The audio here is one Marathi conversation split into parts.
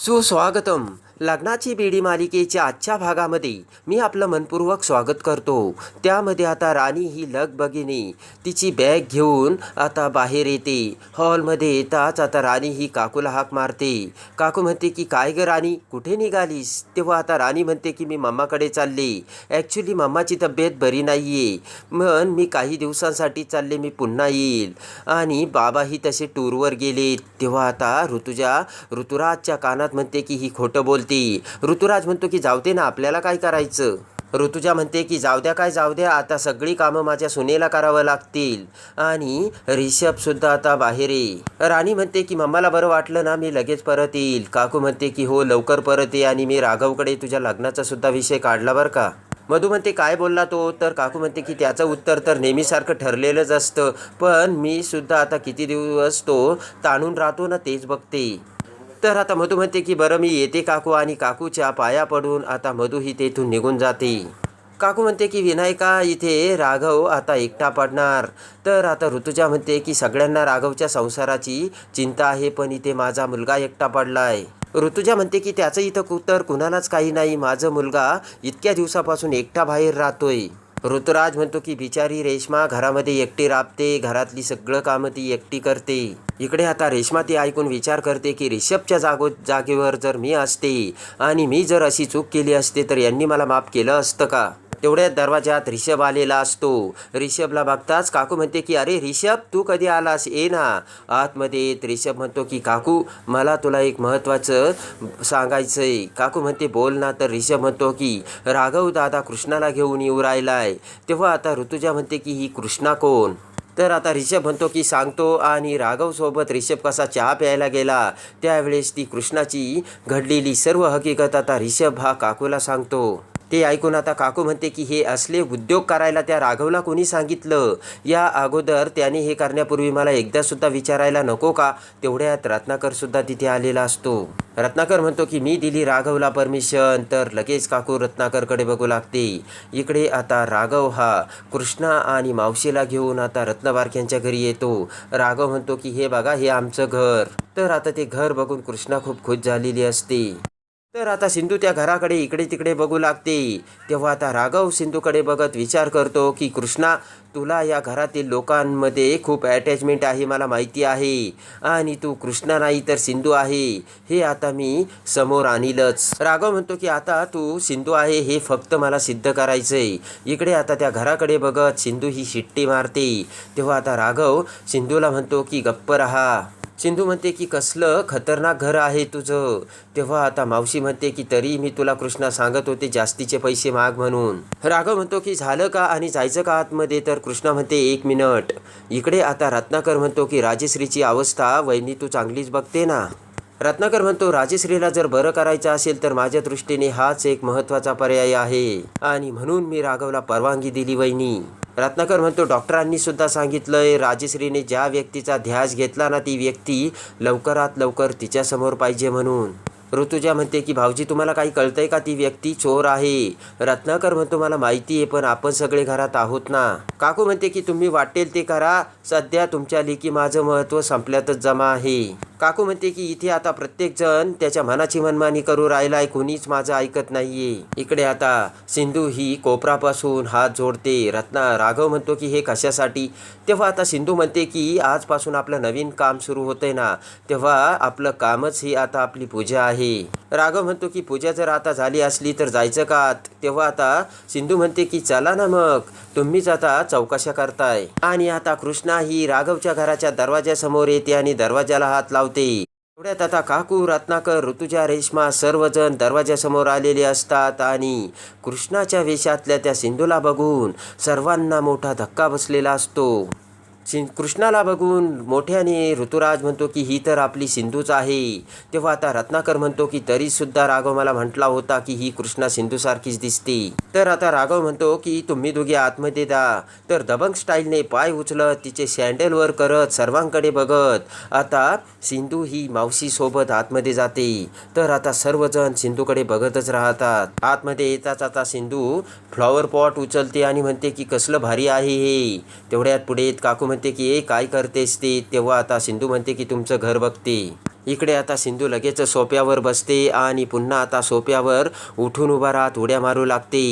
Susu लग्नाची बेडी मालिकेच्या आजच्या भागामध्ये मी आपलं मनपूर्वक स्वागत करतो. त्यामध्ये आता राणी ही लगबगीने तिची बॅग घेऊन आता बाहेर येते. हॉलमध्ये येताच आता राणी ही काकूला हाक मारते. काकू म्हणते की काय ग राणी कुठे निघालीस? तेव्हा आता राणी म्हणते की मी मम्माकडे चालले. ॲक्च्युली मम्माची तब्येत बरी नाही आहे मन मी काही दिवसांसाठी चालले मी पुन्हा येईल. आणि बाबाही तसे टूरवर गेले तेव्हा आता ऋतुजा ऋतुराजच्या कानात म्हणते की ही खोटं बोलते ऋतुराज म्हणतो की जाऊ दे ना आपल्याला काय करायचं? ऋतुजा म्हणते की जाऊ द्या काय जाऊ द्या आता सगळी कामं माझ्या सुनेला करावं लागतील. आणि रिषभसुद्धा आता बाहेर ये राणी म्हणते की मम्माला बरं वाटलं ना मी लगेच परत येईल. काकू म्हणते की हो लवकर परत ये आणि मी राघवकडे तुझ्या लग्नाचा सुद्धा विषय काढला बरं का. मधू म्हणते काय बोलला तो? तर काकू म्हणते की त्याचं उत्तर तर नेहमीसारखं ठरलेलंच असतं पण मी सुद्धा आता किती दिवस तो ताणून राहतो ना तेच बघते. तर आता मधू म्हणते की बरं मी येते काकू आणि काकूच्या पाया पडून आता मधू ही तेथून निघून जाते. काकू म्हणते की विनायका इथे राघव आता एकटा पडणार. तर आता ऋतुजा म्हणते की सगळ्यांना राघवच्या संसाराची चिंता आहे पण इथे माझा मुलगा एकटा पडलाय. ऋतुजा म्हणते की त्याचं इथं कुतर कुणालाच काही नाही. माझं मुलगा इतक्या दिवसापासून एकटा बाहेर राहतोय. ऋतुराज म्हणतो की बिचारी रेश्मा घरामध्ये एकटी राबते घरातली सगळं कामं ती एकटी करते. इकडे आता रेश्मा ती ऐकून विचार करते की रिषभच्या जागो जागेवर जर मी असते आणि मी जर अशी चूक केली असते तर यांनी मला माफ केलं असतं का? तेवढ्या दरवाजात रिषभ आलेला असतो. रिषभला बघताच काकू म्हणते की अरे रिषभ तू कधी आलास? ये ना. आतमध्ये येत रिषभ म्हणतो की काकू मला तुला एक महत्त्वाचं सांगायचं आहे काकू म्हणते बोल ना. तर रिषभ म्हणतो की राघव दादा कृष्णाला घेऊन येऊ राहिलाय. तेव्हा आता ऋतुजा म्हणते की ही कृष्णा कोण? तर आता रिषभ म्हणतो की सांगतो. आणि राघवसोबत रिषभ कसा चहा प्यायला गेला त्यावेळेस ती कृष्णाची घडलेली सर्व हकीकत आता रिषभ हा काकूला सांगतो. ते ऐकून आता काकू म्हणते की हे असले उद्योग करायला त्या राघवला कोणी सांगितलं? या अगोदर त्याने हे करण्यापूर्वी मला एकदासुद्धा विचारायला नको का? तेवढ्यात रत्नाकरसुद्धा तिथे आलेला असतो. रत्नाकर म्हणतो की मी दिली राघवला परमिशन तर लगेच काकू रत्नाकरकडे बघू लागते. इकडे आता राघव हा कृष्णा आणि मावशीला घेऊन आता रत्नबारक्यांच्या घरी येतो. राघव म्हणतो की हे बघा हे आमचं घर. तर आता ते घर बघून कृष्णा खूप खुश झालेली असते. तर आता सिंधू त्या घराकडे इकडे तिकडे बघू लागते. तेव्हा आता राघव सिंधूकडे बघत विचार करतो की कृष्णा तुला या घरातील लोकांमध्ये खूप अटॅचमेंट आहे मला माहिती आहे. आणि तू कृष्णा नाही तर सिंधू आहे. हे आता मी समोर आणीलच. राघव म्हणतो की आता तू सिंधू आहे हे फक्त मला सिद्ध करायचंय. इकडे आता त्या घराकडे बघत सिंधू ही शिट्टी मारते. तेव्हा आता राघव सिंधूला म्हणतो की गप्प रहा. सिंधू म्हणते की कसलं खतरनाक घर आहे तुझं. तेव्हा आता मावशी म्हणते की तरी मी तुला कृष्णा सांगत होते जास्तीचे पैसे माग म्हणून. राघव म्हणतो की झालं का आणि जायचं का आतमध्ये? तर कृष्णा म्हणते एक मिनिट. इकडे आता रत्नाकर म्हणतो की राजश्रीची अवस्था वहिनी तू चांगलीच बघते ना. रत्नाकर म्हणतो राजश्रीला जर बरं करायचं असेल तर माझ्या दृष्टीने हाच एक महत्त्वाचा पर्याय आहे. आणि म्हणून मी राघवला परवानगी दिली वहिनी. रत्नाकर म्हणतो डॉक्टरांनी सुद्धा सांगितलंय राजश्रीने ज्या व्यक्तीचा ध्यास घेतला ना ती व्यक्ती लवकरात लवकर तिच्यासमोर पाहिजे म्हणून. ऋतुजा म्हणते की भाऊजी तुम्हाला काही कळतंय का ती व्यक्ती चोर आहे? रत्नाकर म्हणतो मला माहिती आहे पण आपण सगळे घरात आहोत ना. काकू म्हणते की तुम्ही वाटेल ते करा. सध्या तुमच्या लेखी माझं महत्त्व संपल्यातच जमा आहे. काकू म्हणते की इथे आता प्रत्येक जण त्याच्या मनाची मनमानी करू राहिलाय कुणीच माझं ऐकत नाहीये. इकडे आता सिंधू ही कोपरापासून हात जोडते. रत्ना राघव म्हणतो की हे कशासाठी? तेव्हा आता सिंधू म्हणते की आजपासून आपलं नवीन काम सुरू होतंय ना तेव्हा आपलं कामच ही आता आपली पूजा आहे. राघव म्हणतो की पूजा जर आता झाली असली तर जायचं का? तेव्हा आता सिंधू म्हणते की चला ना मग. तुम्हीच आता चौकशा करताय. आणि आता कृष्णा ही राघवच्या घराच्या दरवाजासमोर येते आणि दरवाजाला हात लावते. एवढ्यात आता काकू रत्नाकर ऋतुजा रेश्मा सर्वजण दरवाजासमोर आलेले असतात आणि कृष्णाच्या वेशातल्या त्या सिंधूला बघून सर्वांना मोठा धक्का बसलेला असतो. सिं कृष्णाला बघून मोठ्याने ऋतुराज म्हणतो की ही तर आपली सिंधूच आहे. तेव्हा आता रत्नाकर म्हणतो की तरीसुद्धा राघव मला म्हटला होता की ही कृष्णा सिंधूसारखीच दिसते. तर आता राघव म्हणतो की तुम्ही दोघे आतमध्ये द्या तर दबंग स्टाईलने पाय उचलत तिचे सँडलवर करत सर्वांकडे बघत आता सिंधू ही मावशीसोबत आतमध्ये जाते. तर आता सर्वजण सिंधूकडे बघतच राहतात. आतमध्ये येताच आता सिंधू फ्लॉवर पॉट उचलते आणि म्हणते की कसलं भारी आहे हे. तेवढ्यात पुढे येत काकू म्हणते म्हणते की ए काय करतेस ते? तेव्हा आता सिंधू म्हणते की तुमचं घर बघते. इकडे आता सिंधू लगेच सोप्यावर बसते आणि पुन्हा आता सोप्यावर उठून उभा राहत उड्या मारू लागते.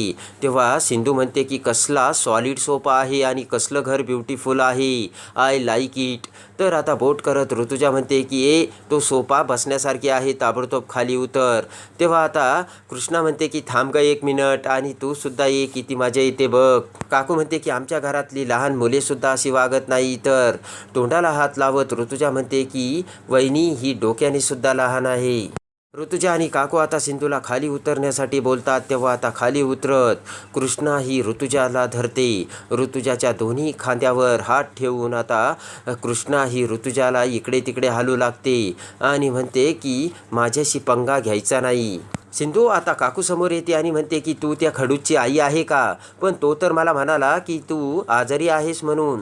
तेव्हा सिंधू म्हणते की कसला सॉलिड सोपा आहे आणि कसलं घर ब्युटिफुल आहे. आय लाईक इट तर आता बोट करत ऋतुजा म्हणते की ए तो सोपा बसण्यासारखी आहे ताबडतोब खाली उतर. तेव्हा आता कृष्णा म्हणते की थांब ग एक मिनट आणि तू सुद्धा ये किती मजा येते बघ. काकू म्हणते की आमच्या घरातली लहान मुलेसुद्धा अशी वागत नाही तर तोंडाला हात लावत ऋतुजा म्हणते की वहिनी ही डोक्याने सुद्धा लहान आहे. ऋतुजा आणि काकू आता सिंधूला खाली उतरण्यासाठी बोलतात तेव्हा आता खाली उतरत. कृष्णा ही ऋतुजाला धरते. ऋतुजाच्या दोन्ही खांद्यावर हात ठेवून आता कृष्णा ही ऋतुजाला इकडे तिकडे हालू लागते आणि म्हणते की माझ्याशी पंगा घ्यायचा नाही. सिंधू आता काकूसमोर येते आणि म्हणते की तू त्या खडूची आई आहे का? पण तो तर मला म्हणाला की तू आजारी आहेस म्हणून.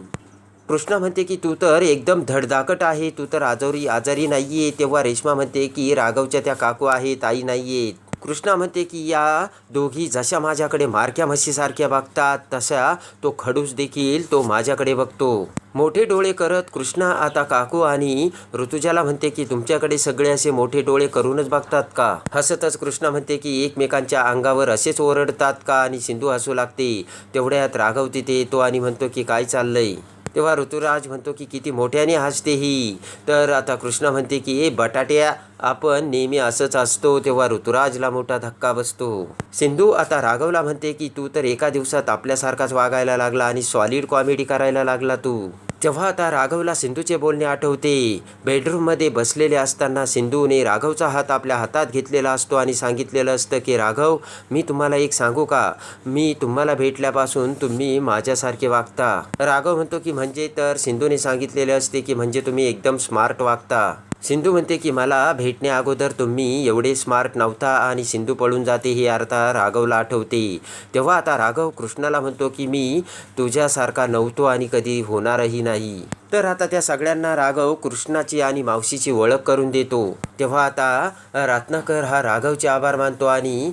कृष्णा म्हणते की तू तर एकदम धडधाकट आहे. तू तर आजारी आजारी नाही आहे तेव्हा रेश्मा म्हणते की राघवच्या त्या काकू आहेत आई नाही आहेत कृष्णा म्हणते की या दोघी जशा माझ्याकडे मारक्या म्हशीसारख्या बघतात तशा तो खडूस देखील तो माझ्याकडे बघतो. मोठे डोळे करत कृष्णा आता काकू आणि ऋतुजाला म्हणते की तुमच्याकडे सगळे असे मोठे डोळे करूनच बघतात का? हसतच कृष्णा म्हणते की एकमेकांच्या अंगावर असेच ओरडतात का? आणि सिंधू हसू लागते. तेवढ्यात राघव तिथे येतो आणि म्हणतो की काय चाललंय? तेव्हा ऋतुराज म्हणतो की किती मोठ्याने हसते ही. तर आता कृष्णा म्हणते की ए बटाट्या आपण नेहमी असंच असतो तेव्हा ऋतुराजला मोठा धक्का बसतो. सिंधू आता राघवला म्हणते की तू तर एका दिवसात आपल्यासारखाच वागायला लागला आणि सॉलिड कॉमेडी करायला लागला तू. तेव्हा आता राघवला सिंधूचे बोलणे आठवते. बेडरूममध्ये बसलेले असताना सिंधूने राघवचा हात आपल्या हातात घेतलेला असतो आणि सांगितलेलं असतं की राघव मी तुम्हाला एक सांगू का? मी तुम्हाला भेटल्यापासून तुम्ही माझ्यासारखे वागता. राघव म्हणतो की म्हणजे? तर सिंधूने सांगितलेले असते की म्हणजे तुम्ही एकदम स्मार्ट वागता. सिंधू म्हणते की मला भेटण्याअगोदर तुम्ही एवढे स्मार्ट नव्हता आणि सिंधू पळून जाते ही अर्था राघवला आठवते. तेव्हा आता राघव कृष्णाला म्हणतो की मी तुझ्यासारखा नव्हतो आणि कधी होणारही नाही. तर आता त्या सगळ्यांना राघव कृष्णाची आणि मावशीची ओळख करून देतो. तेव्हा आता रत्नाकर हा राघवचे आभार मानतो आणि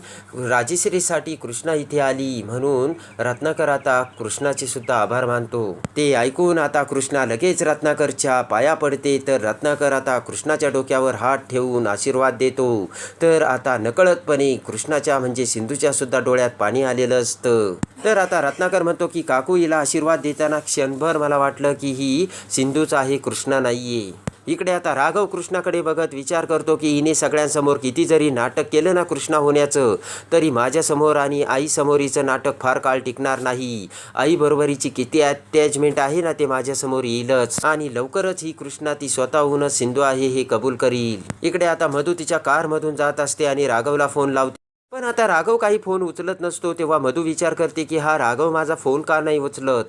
राजेश्रीसाठी कृष्णा इथे आली म्हणून रत्नाकर आता कृष्णाचे सुद्धा आभार मानतो. ते ऐकून आता कृष्णा लगेच रत्नाकरच्या पाया पडते. तर रत्नाकर आता कृष्णाच्या डोक्यावर हात ठेवून आशीर्वाद देतो. तर आता नकळतपणे कृष्णाच्या म्हणजे सिंधूच्या सुद्धा डोळ्यात पाणी आलेलं असतं. तर आता रत्नाकर म्हणतो की काकू हिला आशीर्वाद देताना क्षणभर मला वाटलं की ही सिंधूचाही आहे कृष्णा नाहीये. इकडे आता राघव कृष्णाकडे बघत विचार करतो की हिने सगळ्यांसमोर किती जरी नाटक केलं ना कृष्णा होण्याचं तरी माझ्यासमोर आणि आईसमोर हिचं नाटक फार काळ टिकणार नाही. आईबरोबरीची किती अटॅचमेंट आहे ना ते माझ्यासमोर येईलच. आणि लवकरच ही कृष्णा ती स्वतःहूनच सिंधू आहे हे कबूल करील. इकडे आता मधू तिच्या कारमधून जात असते आणि राघवला फोन लावते. पण आता राघव काही फोन उचलत नसतो तेव्हा मधू विचार करते की हा राघव माझा फोन का नाही उचलत?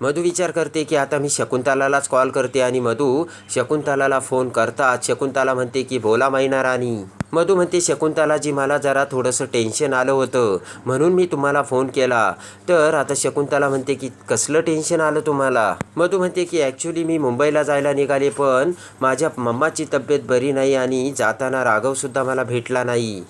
मधू विचार करते की आता मी शकुंतलालाच कॉल करते आणि मधू शकुंतलाला फोन करतात. शकुंतला म्हणते की बोला मैना राणी. मधू म्हणते शकुंतलाजी मला जरा थोडंसं टेन्शन आलं होतं. म्हणून मी तुम्हाला फोन केला. तर आता शकुंतला म्हणते की कसलं टेन्शन आलं तुम्हाला? मधू म्हणते की ॲक्च्युली मी मुंबईला जायला निघाले पण माझ्या मम्माची तब्येत बरी नाही आणि जाताना राघवसुद्धा मला भेटला नाही.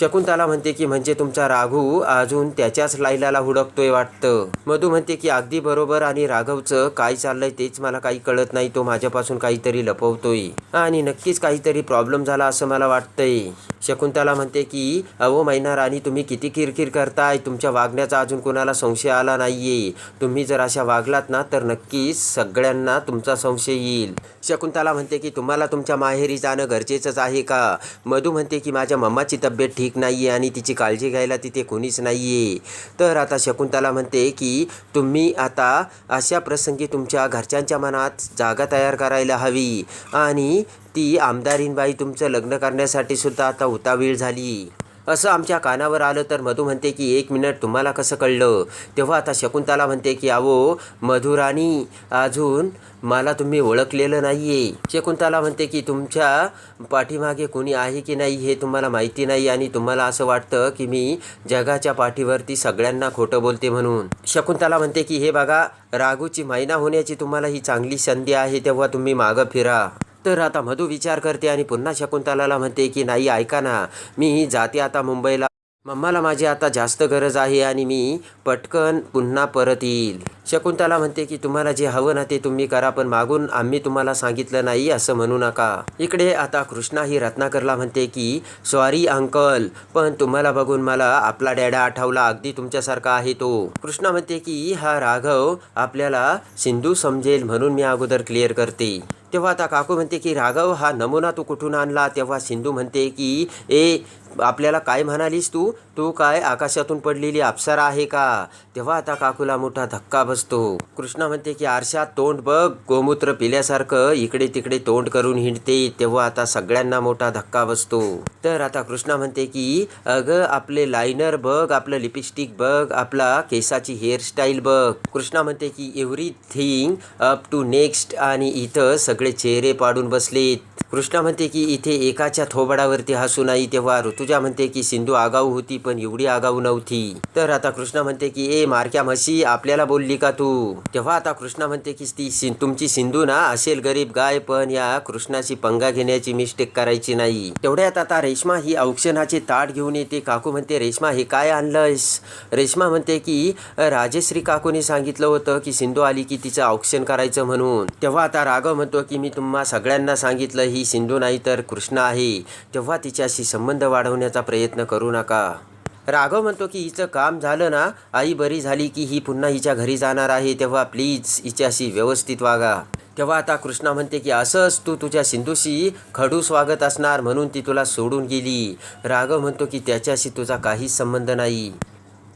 शकुंतला म्हणते की म्हणजे तुमचा राघू अजून त्याच्याच लाईलाला हुडकतोय वाटतं. मधू म्हणते की अगदी बरोबर आणि राघवचं काय चाललंय तेच मला काही कळत नाही. तो माझ्यापासून काहीतरी लपवतोय. आणि नक्कीच काहीतरी प्रॉब्लेम झाला असं मला वाटतंय. शकुंतला म्हणते की अहो मैना राणी तुम्ही किती किरकिर करताय. तुमच्या वागण्याचा अजून कोणाला संशय आला नाहीये. तुम्ही जर अशा वागलात ना तर नक्कीच सगळ्यांना तुमचा संशय येईल. शकुंतला म्हणते की तुम्हाला तुमच्या माहेरी जाणं गरजेचंच आहे का? मधू म्हणते की माझ्या मम्माची तब्येत ठीक नाही आहे आणि तिची काळजी घ्यायला तिथे कोणीच नाही आहे तर आता शकुंतला म्हणते की तुम्ही आता अशा प्रसंगी तुमच्या घरच्यांच्या मनात जागा तयार करायला हवी. आणि ती आमदारीनबाई तुमचं लग्न करण्यासाठी सुद्धा आता उतावीळ झाली. असं आमच्या कानावर आलं तर मधू म्हणते की एक मिनिट तुम्हाला कसं कळलं? तेव्हा आता शकुंतला म्हणते की अहो मधुराणी अजून मला तुम्ही ओळखलेलं नाही आहे शकुंतला म्हणते की तुमच्या पाठीमागे कोणी आहे की नाही हे तुम्हाला माहिती नाही आणि तुम्हाला असं वाटतं की मी जगाच्या पाठीवरती सगळ्यांना खोटं बोलते म्हणून. शकुंतला म्हणते की हे बघा राघूची मैना होण्याची तुम्हाला ही चांगली संधी आहे तेव्हा तुम्ही मागं फिरा. तर आता मधू विचार करते आणि पुन्हा शकुंतलाला म्हणते की नाही ऐका ना. मी जाते आता मुंबईला. मम्माला माझी आता जास्त गरज आहे आणि मी पटकन पुन्हा परत येईल. शकुंतला म्हणते की तुम्हाला जे हवं ना ते तुम्ही करा पण मागून आम्ही तुम्हाला सांगितलं नाही असं म्हणू नका. इकडे आता कृष्णा ही रत्नाकरला म्हणते की सॉरी अंकल पण तुम्हाला बघून मला आपला डॅडा आठवला. अगदी तुमच्यासारखा आहे तो. कृष्णा म्हणते की हा राघव आपल्याला सिंधू समजेल म्हणून मी अगोदर क्लिअर करते. तेव्हा आता काकू म्हणते की राघव हा नमुना तू कुठून आणला? तेव्हा सिंधू म्हणते की ए आपल्याला काय म्हणालीस तू? तू काय आकाशातून पडलेली अप्सरा आहे का? तेव्हा आता काकूला मोठा धक्का बसतो. कृष्णा म्हणते की आरशात तोंड बघ. गोमूत्र पिल्यासारखं इकडे तिकडे तोंड करून हिंडते. तेव्हा आता सगळ्यांना मोठा धक्का बसतो. तर आता कृष्णा म्हणते की अगं आपले लायनर बघ आपलं लिपस्टिक बघ आपला केसाची हेअरस्टाईल बघ. कृष्णा म्हणते की एव्हरीथिंग अप टू नेक्स्ट आणि इथं सगळे चेहरे पाडून बसलेत. कृष्णा म्हणते की इथे एकाच्या थोबाडावरती हसू नाही तेव्हा ऋतुजा म्हणते की सिंधू आगाऊ होती पण एवढी आगाऊ नव्हती. तर आता कृष्णा म्हणते की ए मारक्या म्हशी आपल्याला बोलली का तू? तेव्हा आता कृष्णा म्हणते की ती सिं तुमची सिंधू ना असेल गरीब गाय पण या कृष्णाशी पंगा घेण्याची मिस्टेक करायची नाही. तेवढ्यात आता रेश्मा ही औक्षणाचे ताट घेऊन येते. काकू म्हणते रेश्मा हे काय आणलंयस? रेश्मा म्हणते की राजेश्री काकूने सांगितलं होतं की सिंधू आली की तिचं औक्षण करायचं म्हणून. तेव्हा आता राघव म्हणतो की मी तुम्हा सगळ्यांना सांगितलं ही सिंधू नाही तर कृष्ण आहे. तेव्हा तिच्याशी संबंध वाढवण्याचा प्रयत्न करू नका. राघव म्हणतो की हिचं काम झालं ना आई बरी झाली की ही पुन्हा हिच्या घरी जाणार आहे तेव्हा प्लीज हिच्याशी व्यवस्थित वागा. तेव्हा आता कृष्णा म्हणते की असंच तू तुझ्या सिंधूशी खडू स्वागत असणार म्हणून ती तुला सोडून गेली. राघव म्हणतो की त्याच्याशी तुझा काहीच संबंध नाही.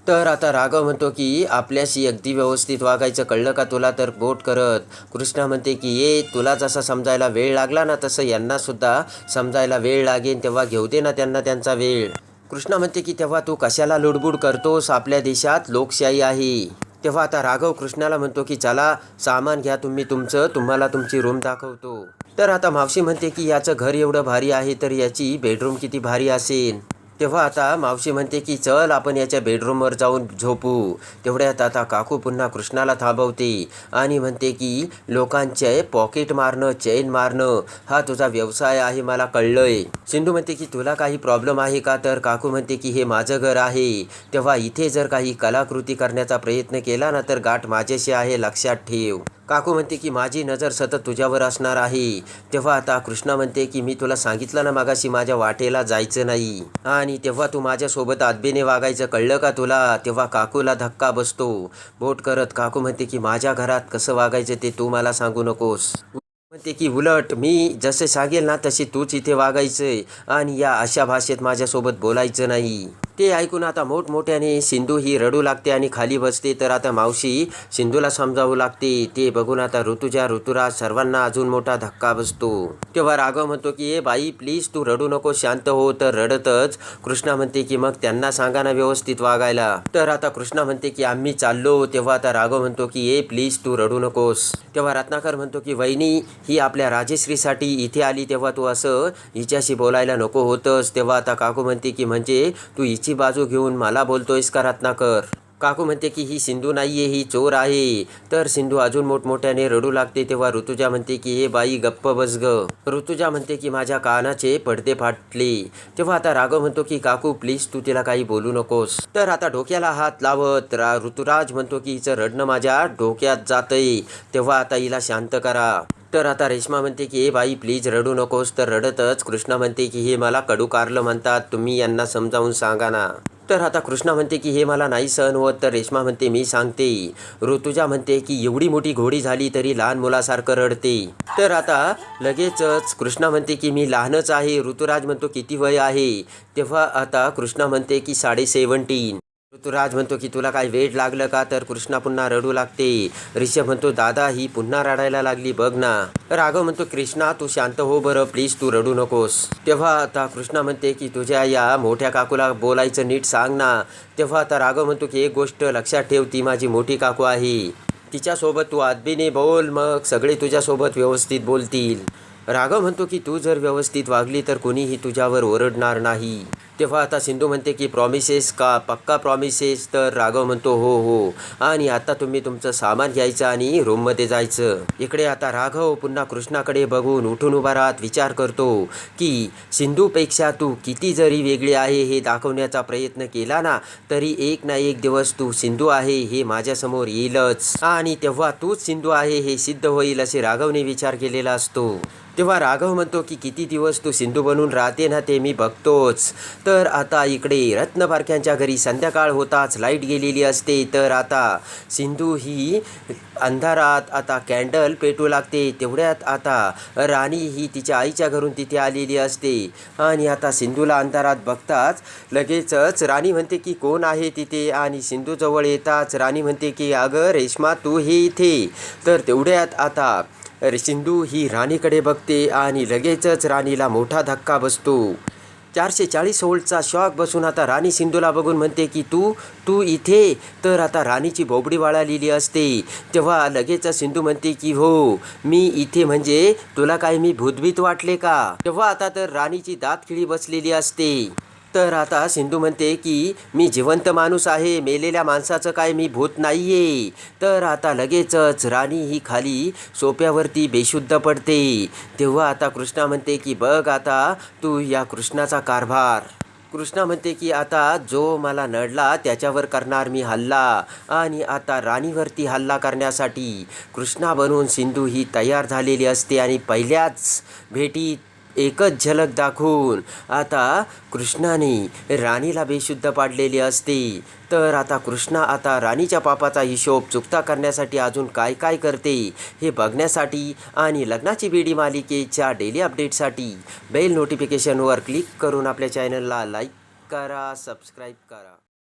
तर आता राघव म्हणतो की आपल्याशी अगदी व्यवस्थित वागायचं कळलं का तुला? तर बोट करत कृष्णा म्हणते की ये तुला जसा समजायला वेळ लागला ना तसं यांनासुद्धा समजायला वेळ लागेल तेव्हा घेऊ दे ना त्यांना त्यांचा वेळ. कृष्णा म्हणते की तेव्हा तू कशाला लुडबुड करतोस? आपल्या देशात लोकशाही आहे. तेव्हा आता राघव कृष्णाला म्हणतो की चला सामान घ्या तुम्ही तुमचं तुम्हाला तुमची रूम दाखवतो. तर आता मावशी म्हणते की याचं घर एवढं भारी आहे तर याची बेडरूम किती भारी असेल? तेव्हा आता मावशी म्हणते की चल आपण याच्या बेडरूमवर जाऊन झोपू. तेवढ्यात आता काकू पुन्हा कृष्णाला थांबवते आणि म्हणते की लोकांचे पॉकेट मारणं चेन मारणं हा तुझा व्यवसाय आहे मला कळलंय. सिंधू म्हणते की तुला काही प्रॉब्लेम आहे का? तर काकू म्हणते की हे माझं घर आहे. तेव्हा इथे जर काही कलाकृती करण्याचा प्रयत्न केला ना तर गाठ माझ्याशी आहे लक्षात ठेव. काकू म्हणते की माझी नजर सतत तुझ्यावर असणार आहे. तेव्हा आता कृष्णा म्हणते की मी तुला सांगितलं ना मागाशी माझ्या वाटेला जायचं नाही. आणि तेव्हा तू माझ्यासोबत आदबीने वागायचं कळलं का तुला? तेव्हा काकूला धक्का बसतो. बोट करत काकू म्हणते की माझ्या घरात कसं वागायचं ते तू मला सांगू नकोस. म्हणते की उलट मी जसे सांगेल ना तशी तूच इथे वागायचं आणि या अशा भाषेत माझ्यासोबत बोलायचं नाही. ते ऐकून आता मोठमोठ्याने सिंधू ही रडू लागते आणि खाली बसते. तर आता मावशी सिंधूला समजावू लागते. ते बघून आता ऋतुजा ऋतुराज सर्वांना अजून मोठा धक्का बसतो. तेव्हा राघव म्हणतो की ए बाई प्लीज तू रडू नको शांत हो. तर रडतच कृष्णा म्हणते की मग त्यांना सांगा ना व्यवस्थित वागायला. तर आता कृष्णा म्हणते की आम्ही चाललो. तेव्हा आता राघव म्हणतो की ए प्लीज तू रडू नकोस. तेव्हा रत्नाकर म्हणतो की वहिनी ही आपल्या राजेश्रीसाठी इथे आली. तेव्हा तू असं हिच्याशी बोलायला नको होतंस. तेव्हा आता काकू म्हणते की म्हणजे तू हिची बाजू घेऊन मला बोलतोयस का रत्नाकर? काकू म्हणते की ही सिंधू नाही आहे ही चोर आहे. तर सिंधू अजून मोठमोठ्याने रडू लागते तेव्हा ऋतुजा म्हणते की हे बाई गप्प बस ग. ऋतुजा म्हणते की माझ्या कानाचे पडदे फाटले. तेव्हा आता राघव म्हणतो की काकू प्लीज तू तिला काही बोलू नकोस. तर आता डोक्याला हात लावत ऋतुराज म्हणतो की हिचं रडणं माझ्या डोक्यात जातंय. तेव्हा आता हिला शांत करा. तर आता रेश्मा म्हणते की ए बाई प्लीज रडू नकोस. तर रडतच कृष्णा म्हणते की हे मला कडू कारलं म्हणतात. तुम्ही यांना समजावून सांगा ना. तर आता कृष्णा म्हणते की हे मला नाही सहन होत. तर रेश्मा म्हणते मी सांगते. ऋतुजा म्हणते की एवढी मोठी घोडी झाली तरी लहान मुलासारखं रडते. तर आता लगेचच कृष्णा म्हणते की मी लहानच आहे. ऋतुराज म्हणतो किती वय आहे? तेव्हा आता कृष्णा म्हणते की साडे सेवन्टीन ऋतुराज म्हणतो की तुला काय वेळ लागलं का? तर कृष्णा पुन्हा रडू लागते. ऋषभ म्हणतो दादा ही पुन्हा रडायला लागली बघ ना. राघव म्हणतो कृष्णा तू शांत हो बरं प्लीज तू रडू नकोस. तेव्हा आता कृष्णा म्हणते की तुझ्या या मोठ्या काकूला बोलायचं नीट सांग ना. तेव्हा आता राघव म्हणतो की एक गोष्ट लक्षात ठेव ती माझी मोठी काकू आहे. तिच्यासोबत तू आदबीने बोल मग सगळे तुझ्यासोबत व्यवस्थित बोलतील. राघव म्हणतो की तू जर व्यवस्थित वागली तर कोणीही तुझ्यावर ओरडणार नाही. तेव्हा आता सिंधू म्हणते की प्रॉमिसेस का? पक्का प्रॉमिसेस तर राघव म्हणतो हो हो. आणि आता तुम्ही तुमचं सामान घ्यायचं आणि रूममध्ये जायचं. इकडे आता राघव पुन्हा कृष्णाकडे बघून उठून उभा राहत विचार करतो की सिंधूपेक्षा तू किती जरी वेगळी आहे हे दाखवण्याचा प्रयत्न केला ना तरी एक ना एक दिवस तू सिंधू आहे हे माझ्यासमोर येईलच. आणि तेव्हा तूच सिंधू आहे हे सिद्ध होईल असे राघवने विचार केलेला असतो. तेव्हा राघव म्हणतो की किती दिवस तू सिंधू बनून राहते ना ते मी बघतोच. तर आता इकडे रत्नपारख्यांच्या घरी संध्याकाळ होताच लाइट गेलेली असते. तर आता सिंधू ही अंधारात आता कॅन्डल पेटू लागते. तेवढ्यात आता राणी ही तिच्या आईच्या घरून तिथे आलेली असते. आणि आता सिंधूला अंधारात बघताच लगेचच राणी म्हणते की कोण आहे तिथे? आणि सिंधू जवळ येताच राणी म्हणते की अगं रेश्मा तू हे इथे. तर तेवढ्यात आता सिंधू ही राणीकडे बघते आणि लगेचच राणीला मोठा धक्का बसतो. चारशे चाळीस होल्टचा शॉक बसून आता राणी सिंधूला बघून म्हणते की तू तू इथे? तर आता राणीची बोबडी वाळालेली असते. तेव्हा लगेच सिंधू म्हणते की हो मी इथे म्हणजे तुला काय मी भूतभीत वाटले का? तेव्हा आता तर राणीची दात खिळी बसलेली असते. तर आता सिंधू म्हणते की मी जिवंत माणूस आहे मेलेल्या माणसाचं काय मी भूत नाही आहे तर आता लगेचच राणी ही खाली सोप्यावरती बेशुद्ध पडते. तेव्हा आता कृष्णा म्हणते की बघ आता तू या कृष्णाचा कारभार. कृष्णा म्हणते की आता जो मला नडला त्याच्यावर करणार मी हल्ला. आणि आता राणीवरती हल्ला करण्यासाठी कृष्णा बनून सिंधू ही तयार झालेली असते आणि पहिल्याच भेटीत एकच झलक दाखवून. आता कृष्णाने राणीला बेशुद्ध पाडलेली असते. तर आता कृष्णा आता राणीच्या पापाचा हिशोब चुकता करण्यासाठी अजून काय काय करते हे बघण्यासाठी आणि लग्नाची बेडी मालिकेच्या डेली अपडेटसाठी बेल नोटिफिकेशनवर क्लिक करून आपल्या चॅनलला लाईक करा सबस्क्राईब करा.